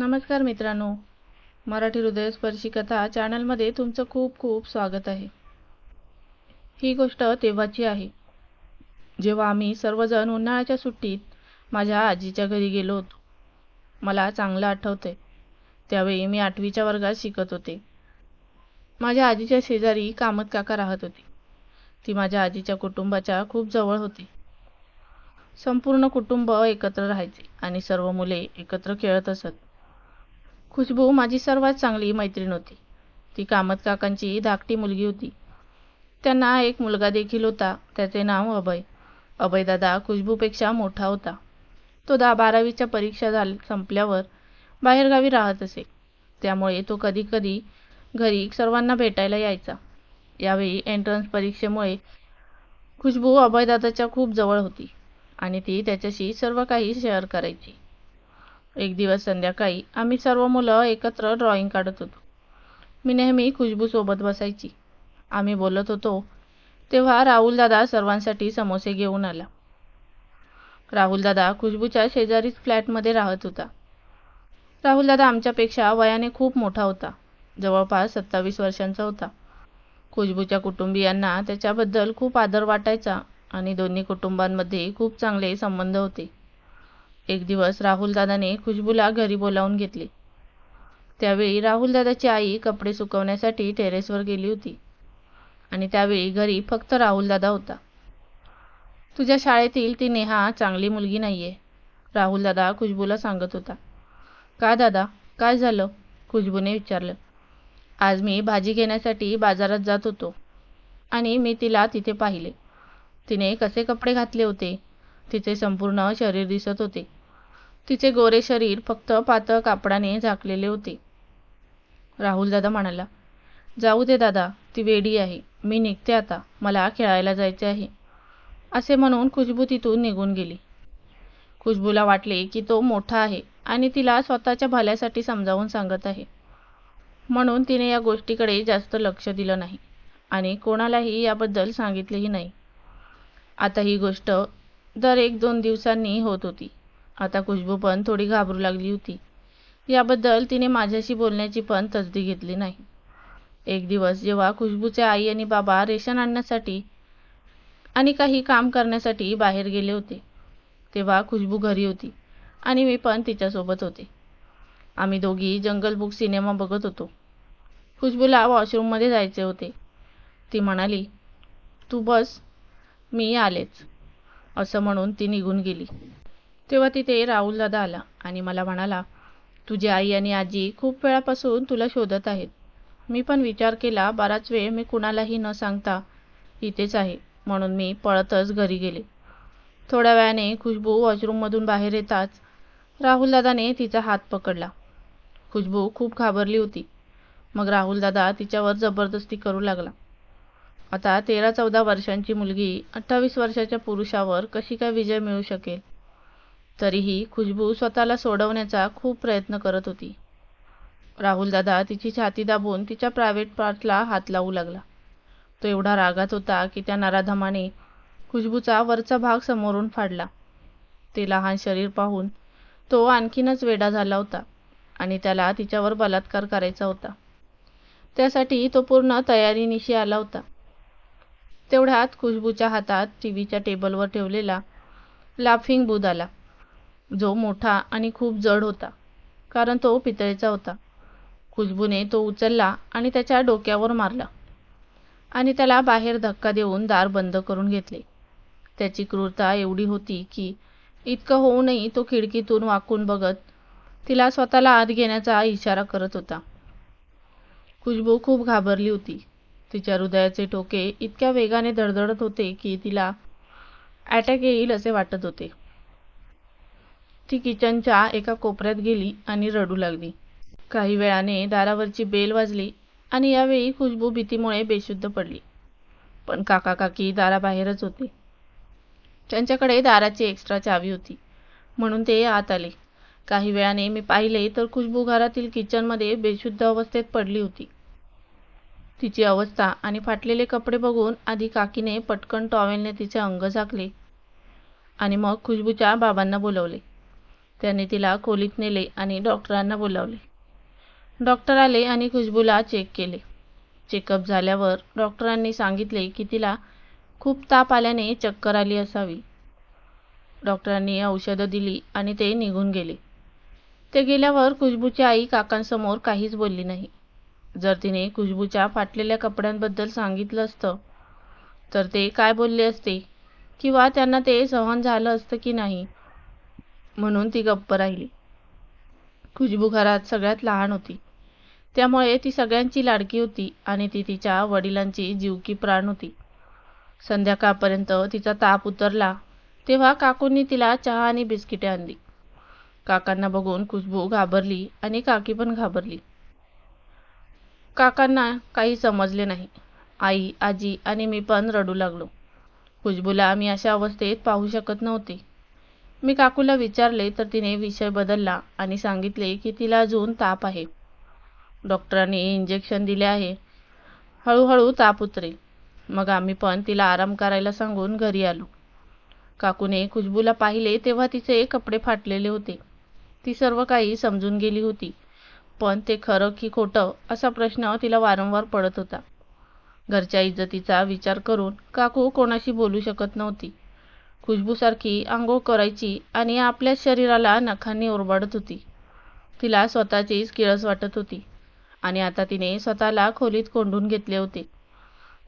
नमस्कार मित्रांनो. मराठी हृदयस्पर्शी कथा चॅनलमध्ये तुमचं खूप खूप स्वागत आहे. ही गोष्ट तेव्हाची आहे. जेव्हा आम्ही सर्वजण उन्हाळ्याच्या सुट्टीत माझ्या आजीच्या घरी गेलो होतो. मला चांगलं आठवतंय. त्यावेळी मी आठवीच्या वर्गात शिकत होते. माझ्या आजीच्या शेजारी कामत काका राहत होती. ती माझ्या आजीच्या कुटुंबाच्या खूप जवळ होती. संपूर्ण कुटुंब एकत्र राहायचे आणि सर्व मुले एकत्र खेळत असत. खुशबू माझी सर्वात चांगली मैत्रीण होती. ती कामत काकांची धाकटी मुलगी होती. त्यांना एक मुलगा देखील होता. त्याचे नाव अभय. अभयदादा खुशबूपेक्षा मोठा होता. तो दहा बारावीच्या परीक्षा झाल संपल्यावर बाहेरगावी राहत असे. त्यामुळे तो कधी कधी घरी सर्वांना भेटायला यायचा. यावेळी एंट्रन्स परीक्षेमुळे खुशबू अभयदादाच्या खूप जवळ होती आणि ती त्याच्याशी सर्व काही शेअर करायची. एक दिवस संध्याकाळी आम्ही सर्व मुलं एकत्र ड्रॉईंग काढत होतो. मी नेहमी खुशबूसोबत बसायची. आम्ही बोलत होतो तेव्हा राहुलदादा सर्वांसाठी समोसे घेऊन आला. राहुलदादा खुशबूच्या शेजारीच फ्लॅटमध्ये राहत होता. राहुलदादा आमच्यापेक्षा वयाने खूप मोठा होता. जवळपास सत्तावीस वर्षांचा होता. खुशबूच्या कुटुंबियांना त्याच्याबद्दल खूप आदर वाटायचा आणि दोन्ही कुटुंबांमध्ये खूप चांगले संबंध होते. एक दिवस राहुलदादाने खुशबूला घरी बोलावून घेतले. त्यावेळी राहुलदादाची आई कपडे सुकवण्यासाठी टेरेसवर गेली होती आणि त्यावेळी घरी फक्त राहुलदादा होता. तुझ्या शाळेतील ती नेहा चांगली मुलगी नाहीये राहुलदादा खुशबूला सांगत होता. का दादा काय झालं? खुशबूने विचारलं. आज मी भाजी घेण्यासाठी बाजारात जात होतो आणि मी तिला तिथे पाहिले. तिने कसे कपडे घातले होते? तिचे संपूर्ण शरीर दिसत होते. तिचे गोरे शरीर फक्त पातळ कापडाने झाकलेले होते. राहुल दादा म्हणाला जाऊ दे दादा ती वेडी आहे. मी निघते आता. मला खेळायला जायचे आहे. असे म्हणून खुशबू तिथून निघून गेली. खुशबूला वाटले की तो मोठा आहे आणि तिला स्वतःच्या भल्यासाठी समजावून सांगत आहे. म्हणून तिने या गोष्टीकडे जास्त लक्ष दिलं नाही आणि कोणालाही याबद्दल सांगितलेही नाही. आता ही गोष्ट दर एक दोन दिवसांनी होत होती. आता खुशबू पण थोडी घाबरू लागली होती. याबद्दल तिने माझ्याशी बोलण्याची पण तसदी घेतली नाही. एक दिवस जेव्हा खुशबूचे आई आणि बाबा रेशन आणण्यासाठी आणि काही काम करण्यासाठी बाहेर गेले होते तेव्हा खुशबू घरी होती आणि मी पण तिच्यासोबत होते. आम्ही दोघी जंगल बुक सिनेमा बघत होतो. खुशबूला वॉशरूममध्ये जायचे होते. ती म्हणाली तू बस मी आलेच असं म्हणून ती निघून गेली. तेव्हा तिथे राहुल दादा आला आणि मला म्हणाला तुझी आई आणि आजी खूप वेळापासून तुला शोधत आहेत. मी पण विचार केला बराच वेळ मी कुणालाही न सांगता इथेच आहे म्हणून मी पळतच घरी गेले. थोड्या वेळाने खुशबू वॉशरूममधून बाहेर येताच राहुलदादाने तिचा हात पकडला. खुशबू खूप घाबरली होती. मग राहुलदादा तिच्यावर जबरदस्ती करू लागला. आता तेरा चौदा वर्षांची मुलगी अठ्ठावीस वर्षाच्या पुरुषावर कशी काय विजय मिळू शकेल? तरीही खुशबू स्वतःला सोडवण्याचा खूप प्रयत्न करत होती. राहुलदादा तिची छाती दाबून तिच्या प्रायव्हेट पार्टला हात लावू लागला. तो एवढा रागात होता की त्या नराधमाने खुशबूचा वरचा भाग समोरून फाडला. ते लहान शरीर पाहून तो आणखीनच वेडा झाला होता आणि त्याला तिच्यावर बलात्कार करायचा होता. त्यासाठी तो पूर्ण तयारीनिशी आला होता. तेवढ्यात खुशबूच्या हातात टीव्हीच्या टेबलवर ठेवलेला लाफिंग बुध आला. जो मोठा आणि खूप जड होता कारण तो पितळेचा होता. खुशबूने तो उचलला आणि त्याच्या डोक्यावर मारला आणि त्याला बाहेर धक्का देऊन दार बंद करून घेतले. त्याची क्रूरता एवढी होती की इतकं होऊनही तो खिडकीतून वाकून बघत तिला स्वतःला आत घेण्याचा इशारा करत होता. खुशबू खूप घाबरली होती. तिच्या हृदयाचे ठोके इतक्या वेगाने धडधडत होते की तिला अटॅक येईल असे वाटत होते. ती किचनच्या एका कोपऱ्यात गेली आणि रडू लागली. काही वेळाने दारावरची बेल वाजली आणि यावेळी खुशबू भीतीमुळे बेशुद्ध पडली. पण काका काकी दाराबाहेरच होते. त्यांच्याकडे दाराची एक्स्ट्रा चावी होती. म्हणून ते आत आले. काही वेळाने मी पाहिले तर खुशबू घरातील किचनमध्ये बेशुद्ध अवस्थेत पडली होती. तिची अवस्था आणि फाटलेले कपडे बघून आधी काकीने पटकन टॉवेलने तिचे अंग झाकले आणि मग खुशबूच्या बाबांना बोलवले. त्याने तिला खोलीत नेले आणि डॉक्टरांना बोलावले. डॉक्टर आले आणि खुशबूला चेक केले. चेकअप झाल्यावर डॉक्टरांनी सांगितले की तिला खूप ताप आल्याने चक्कर आली असावी. डॉक्टरांनी औषधं दिली आणि ते निघून गेले. ते गेल्यावर खुशबूची आई काकांसमोर काहीच बोलली नाही. जर तिने खुशबूच्या फाटलेल्या कपड्यांबद्दल सांगितलं असतं तर ते काय बोलले असते किंवा त्यांना ते सहन झालं असतं की नाही म्हणून ती गप्प राहिली. खुशबू घरात सगळ्यात लहान होती. त्यामुळे ती सगळ्यांची लाडकी होती आणि ती तिच्या वडिलांची जीवकी प्राण होती. संध्याकाळपर्यंत तिचा ताप उतरला तेव्हा काकूंनी तिला चहा आणि बिस्किटे आणली. काकांना बघून खुशबू घाबरली आणि काकी पण घाबरली. काकांना काही समजले नाही. आई आजी आणि मी पण रडू लागलो. खुशबूला मी अशा अवस्थेत पाहू शकत नव्हते. मी काकूला विचारले तर तिने विषय बदलला आणि सांगितले की तिला अजून ताप आहे. डॉक्टरांनी इंजेक्शन दिले आहे. हळूहळू ताप उतरेल मग आम्ही पण तिला आराम करायला सांगून घरी आलो. काकूने खुशबूला पाहिले तेव्हा तिचे कपडे फाटलेले होते. ती सर्व काही समजून गेली होती. पण ते खरं की खोटं असा प्रश्न तिला वारंवार पडत होता. घरच्या इज्जतीचा विचार करून काकू कोणाशी बोलू शकत नव्हती. खुशबूसारखी आंघोळ करायची आणि आपल्या शरीराला नखांनी ओरबाडत होती. तिला स्वतःचीच किळस वाटत होती आणि आता तिने स्वतःला खोलीत कोंडून घेतले होते.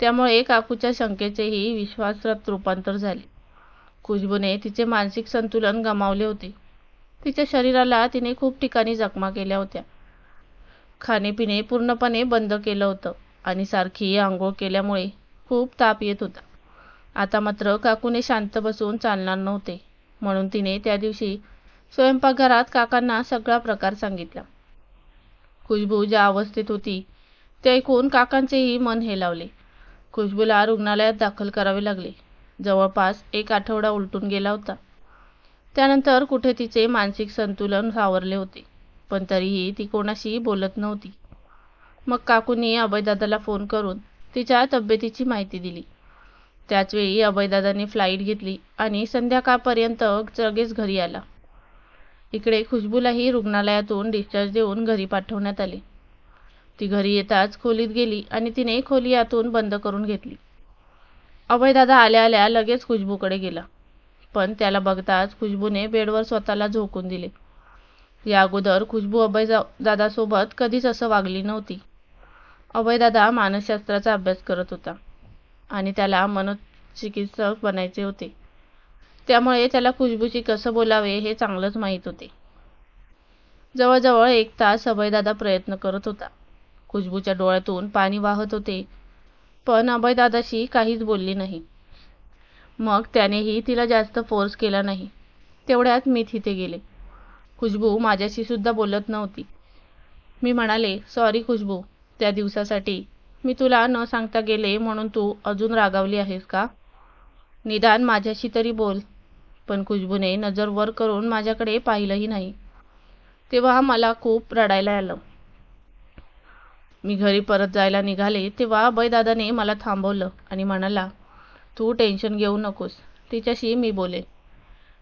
त्यामुळे काकूच्या शंकेचेही विश्वासात रूपांतर झाले. खुशबूने तिचे मानसिक संतुलन गमावले होते. तिच्या शरीराला तिने खूप ठिकाणी जखमा केल्या होत्या. खाणेपिणे पूर्णपणे बंद केलं होतं आणि सारखी आंघोळ केल्यामुळे खूप ताप येत होता. आता मात्र काकूने शांत बसून चालणार नव्हते. म्हणून तिने त्या दिवशी स्वयंपाकघरात काकांना सगळा प्रकार सांगितला. खुशबू ज्या अवस्थेत होती ते ऐकून काकांचेही मन हेलावले खुशबूला रुग्णालयात दाखल करावे लागले. जवळपास एक आठवडा उलटून गेला होता. त्यानंतर कुठे तिचे मानसिक संतुलन सावरले होते पण तरीही ती कोणाशी बोलत नव्हती. मग काकूंनी अभयदादाला फोन करून तिच्या तब्येतीची माहिती दिली. त्याचवेळी अभयदादांनी फ्लाईट घेतली आणि संध्याकाळपर्यंत लगेच घरी आला. इकडे खुशबूलाही रुग्णालयातून डिस्चार्ज देऊन घरी पाठवण्यात आले. ती घरी येताच खोलीत गेली आणि तिने खोली आतून बंद करून घेतली. अभयदादा आल्या आल्या लगेच खुशबूकडे गेला. पण त्याला बघताच खुशबूने बेडवर स्वतःला झोकून दिले. या अगोदर खुशबू अभयदादासोबत कधीच असं वागली नव्हती. अभयदादा मानसशास्त्राचा अभ्यास करत होता. आणि त्याला मनोचिकित्सक बनायचे होते. त्यामुळे त्याला खुशबूशी कसं बोलावे हे चांगलंच माहीत होते. जवळजवळ एक तास अभयदादा प्रयत्न करत होता. खुशबूच्या डोळ्यातून पाणी वाहत होते. पण अभयदादाशी काहीच बोलली नाही. मग त्यानेही तिला जास्त फोर्स केला नाही. तेवढ्यात मी तिथे गेले. खुशबू माझ्याशी सुद्धा बोलत नव्हती. मी म्हणाले सॉरी खुशबू त्या दिवसासाठी मी तुला न सांगता गेले म्हणून तू अजून रागावली आहेस का? निदान माझ्याशी तरी बोल. पण खुशबूने नजर वर करून माझ्याकडे पाहिलंही नाही. तेव्हा मला खूप रडायला आलं. मी घरी परत जायला निघाले तेव्हा अभयदादाने मला थांबवलं आणि म्हणाला तू टेन्शन घेऊ नकोस. तिच्याशी मी बोले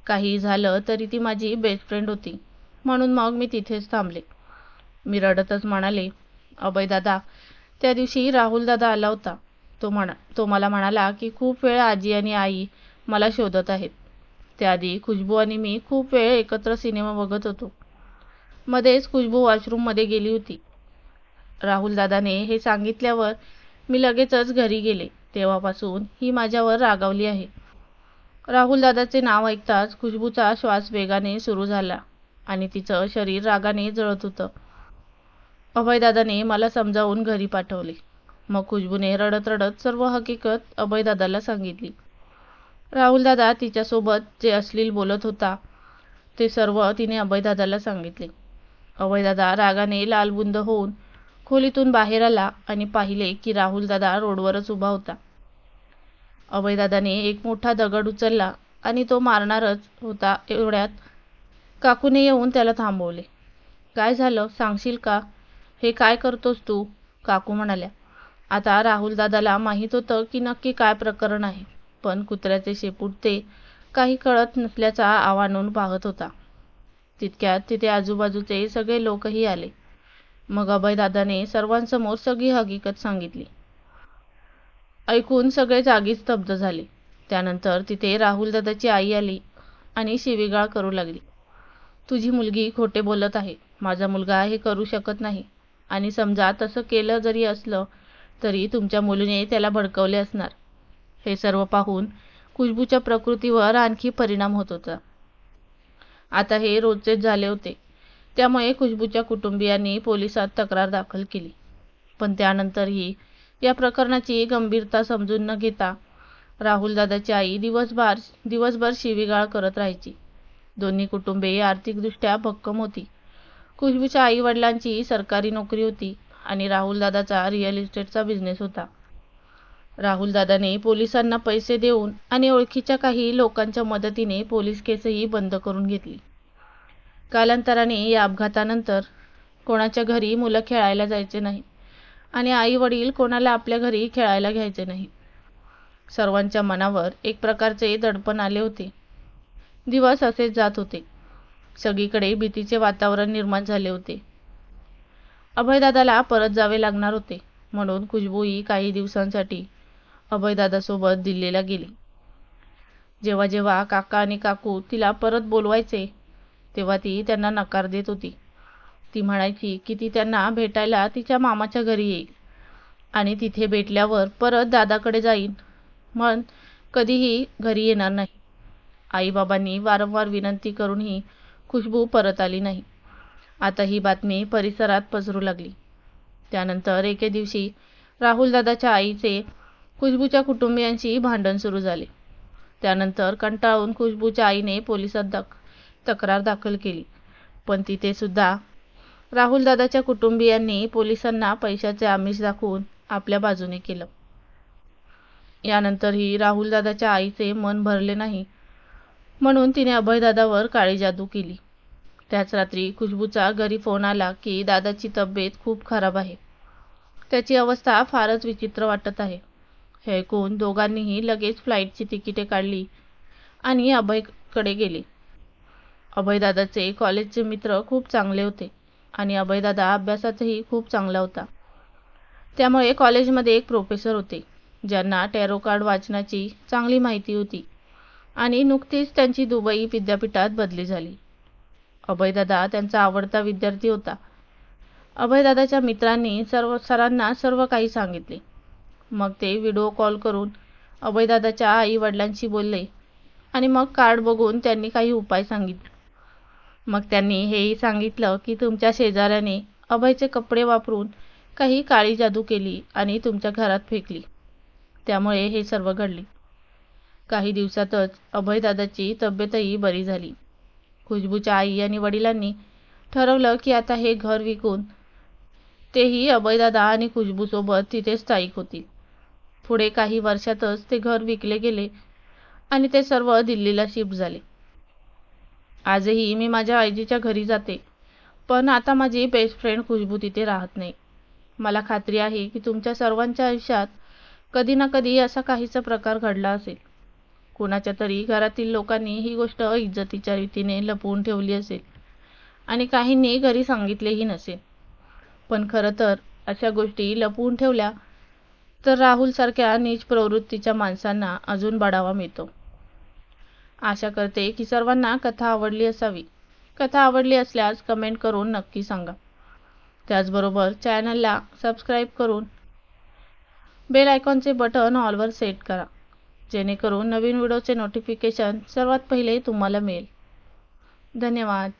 काही झालं तरी ती माझी बेस्ट फ्रेंड होती. म्हणून मग मी तिथेच थांबले. मी रडतच म्हणाले अभयदादा त्या दिवशी राहुलदादा आला होता. तो म्हणा तो मला म्हणाला की खूप वेळ आजी आणि आई मला शोधत आहेत. त्याआधी खुशबू आणि मी खूप वेळ एकत्र सिनेमा बघत होतो. मध्येच खुशबू वॉशरूममध्ये गेली होती. राहुलदादाने हे सांगितल्यावर मी लगेचच घरी गेले. तेव्हापासून ही माझ्यावर रागावली आहे. राहुलदादाचे नाव ऐकताच खुशबूचा श्वास वेगाने सुरू झाला आणि तिचं शरीर रागाने जळत होतं. अभयदादाने मला समजावून घरी पाठवले. मग खुशबूने रडत रडत सर्व हकीकत अभयदादाला सांगितली. राहुलदादा तिच्यासोबत जे अश्लील बोलत होता ते सर्व तिने अभयदादाला सांगितले. अभयदादा रागाने लालबुंद होऊन खोलीतून बाहेर आला आणि पाहिले की राहुलदादा रोडवरच उभा होता. अभयदादाने एक मोठा दगड उचलला आणि तो मारणारच होता एवढ्यात काकूने येऊन त्याला थांबवले. काय झालं? सांगशील का? हे काय करतोस तू? काकू म्हणाल्या. आता राहुल दादाला माहीत होतं की नक्की काय प्रकरण आहे पण कुत्र्याचे शेपूट ते काही कळत नसल्याचा आवानून पाहत होता. तितक्यात तिथे आजूबाजूचे सगळे लोकही आले. मग अभयदादाने सर्वांसमोर सगळी हकीकत सांगितली. ऐकून सगळे जागी स्तब्ध झाले. त्यानंतर तिथे राहुल दादाची आई आली आणि शिवीगाळ करू लागली. तुझी मुलगी खोटे बोलत आहे. माझा मुलगा हे करू शकत नाही. आणि समजा तसं केलं जरी असलं तरी तुमच्या मुलीने त्याला भडकवले असणार. हे सर्व पाहून खुशबूच्या प्रकृतीवर आणखी परिणाम होत होता. आता हे रोजचेच झाले होते. त्यामुळे खुशबूच्या कुटुंबियांनी पोलिसात तक्रार दाखल केली. पण त्यानंतरही या प्रकरणाची गंभीरता समजून न घेता राहुल दादाची आई दिवसभर दिवसभर शिवीगाळ करत राहायची. दोन्ही कुटुंबे आर्थिकदृष्ट्या भक्कम होती. खुशबूच्या आई वडिलांची सरकारी नोकरी होती आणि राहुल दादाचा रिअल इस्टेटचा बिझनेस होता. राहुल दादाने पोलिसांना पैसे देऊन आणि ओळखीच्या काही लोकांच्या मदतीने पोलीस केसही बंद करून घेतली. कालांतराने या अपघातानंतर कोणाच्या घरी मुलं खेळायला जायचे नाही आणि आई वडील कोणाला आपल्या घरी खेळायला घ्यायचे नाही. सर्वांच्या मनावर एक प्रकारचे दडपण आले होते. दिवस असेच जात होते. सगळीकडे भीतीचे वातावरण निर्माण झाले होते. अभयदादाला परत जावे लागणार होते म्हणून खुशबूही काही दिवसांसाठी अभयदादासोबत दिल्लीला गेली. जेव्हा जेव्हा काका आणि काकू तिला परत बोलवायचे तेव्हा ती त्यांना नकार देत होती. ती म्हणायची की ती त्यांना भेटायला तिच्या मामाच्या घरी येईल आणि तिथे भेटल्यावर परत दादाकडे जाईन. म्हण कधीही घरी येणार नाही. आईबाबांनी वारंवार विनंती करूनही खुशबू परत आली नाही. आता ही बातमी परिसरात पसरू लागली. त्यानंतर एके दिवशी राहुलदादाच्या आईचे खुशबूच्या कुटुंबियांशी भांडण सुरू झाले. त्यानंतर कंटाळून खुशबूच्या आईने पोलिसात दाख तक्रार दाखल केली. पण तिथे सुद्धा राहुलदादाच्या कुटुंबियांनी पोलिसांना पैशाचे आमिष दाखवून आपल्या बाजूने केलं. यानंतरही राहुलदादाच्या आईचे मन भरले नाही. म्हणून तिने अभयदादावर काळी जादू केली. त्याच रात्री खुशबूचा घरी फोन आला की दादाची तब्येत खूप खराब आहे. त्याची अवस्था फारच विचित्र वाटत आहे. हे ऐकून दोघांनीही लगेच फ्लाईटची तिकिटे काढली आणि अभयकडे गेले. अभयदादाचे कॉलेजचे मित्र खूप चांगले होते आणि अभयदादा अभ्यासातही खूप चांगला होता. त्यामुळे कॉलेजमध्ये एक प्रोफेसर होते ज्यांना टॅरो कार्ड वाचनाची चांगली माहिती होती. आणि नुकतीच त्यांची दुबई विद्यापीठात बदली झाली. अभयदादा त्यांचा आवडता विद्यार्थी होता. अभयदादाच्या मित्रांनी सर्व सरांना सर्व काही सांगितले. मग ते व्हिडिओ कॉल करून अभयदादाच्या आई वडिलांशी बोलले आणि मग कार्ड बघून त्यांनी काही उपाय सांगितले. मग त्यांनी हेही सांगितलं की तुमच्या शेजाऱ्याने अभयचे कपडे वापरून काही काळी जादू केली आणि तुमच्या घरात फेकली. त्यामुळे हे सर्व घडले. काही दिवसातच अभयदादाची तब्येतही बरी झाली. खुशबूच्या आई आणि वडिलांनी ठरवलं की आता हे घर विकून तेही अभयदादा आणि खुशबूसोबत तिथे स्थायिक होतील. पुढे काही वर्षातच ते घर विकले गेले आणि ते सर्व दिल्लीला शिफ्ट झाले. आजही मी माझ्या आईजीच्या घरी जाते पण आता माझी बेस्ट फ्रेंड खुशबू तिथे राहत नाही. मला खात्री आहे की तुमच्या सर्वांच्या आयुष्यात कधी ना कधी असा काहीचा प्रकार घडला असेल. कोणाच्या तरी घरातील लोकांनी ही गोष्ट इज्जतीच्या रीतीने लपवून ठेवली असेल. आणि काहींनी घरी सांगितलेही नसेल. पण खरं तर अशा गोष्टी लपवून ठेवल्या तर राहुलसारख्या नीच प्रवृत्तीच्या माणसांना अजून बढावा मिळतो. आशा करते की सर्वांना कथा आवडली असावी. कथा आवडली असल्यास कमेंट करून नक्की सांगा. त्याचबरोबर चॅनलला सबस्क्राईब करून बेल आयकॉनचे बटन ऑलवर सेट करा. जेणेकरून नवीन व्हिडिओचे नोटिफिकेशन सर्वात पहिले तुम्हाला मिळेल. धन्यवाद.